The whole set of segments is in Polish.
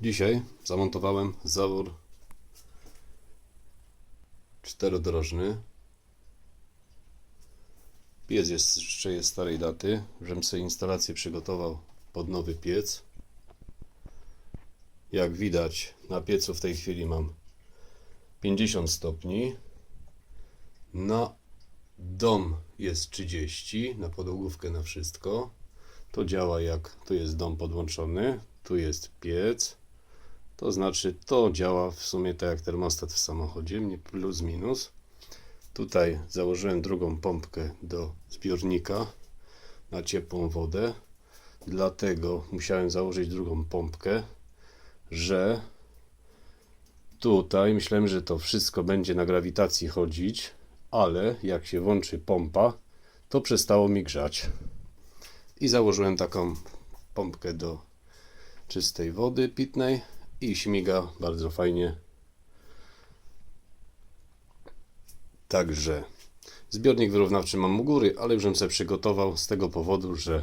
Dzisiaj zamontowałem zawór czterodrożny. Piec jest, jeszcze jest starej daty, żebym sobie instalację przygotował pod nowy piec. Jak widać na piecu w tej chwili mam 50 stopni. Na dom jest 30, na podłogówkę na wszystko. To działa jak tu jest dom podłączony, tu jest piec. To znaczy to działa w sumie tak jak termostat w samochodzie, nie plus minus. Tutaj założyłem drugą pompkę do zbiornika na ciepłą wodę. Dlatego musiałem założyć drugą pompkę, że tutaj myślałem, że to wszystko będzie na grawitacji chodzić, ale jak się włączy pompa, to przestało mi grzać. I założyłem taką pompkę do czystej wody pitnej i śmiga bardzo fajnie. Także zbiornik wyrównawczy mam u góry, ale już bym sobie przygotował z tego powodu, że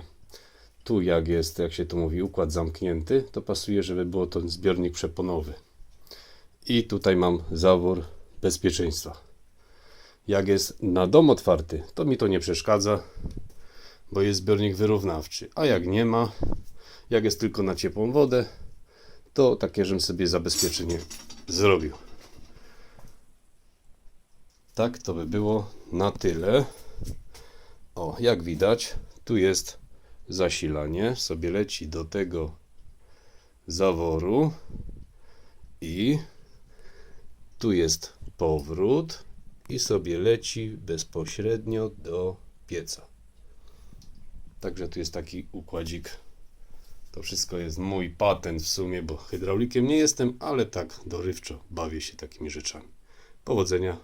tu jak jest, jak się to mówi, układ zamknięty, to pasuje, żeby było to zbiornik przeponowy. I tutaj mam zawór bezpieczeństwa. Jak jest na dom otwarty, to mi to nie przeszkadza, bo jest zbiornik wyrównawczy. A jak nie ma, jak jest tylko na ciepłą wodę, to takie, żebym sobie zabezpieczenie zrobił. Tak to by było na tyle. O, jak widać, tu jest zasilanie. Sobie leci do tego zaworu i tu jest powrót i sobie leci bezpośrednio do pieca. Także tu jest taki układzik. To wszystko jest mój patent w sumie, bo hydraulikiem nie jestem, ale tak dorywczo bawię się takimi rzeczami. Powodzenia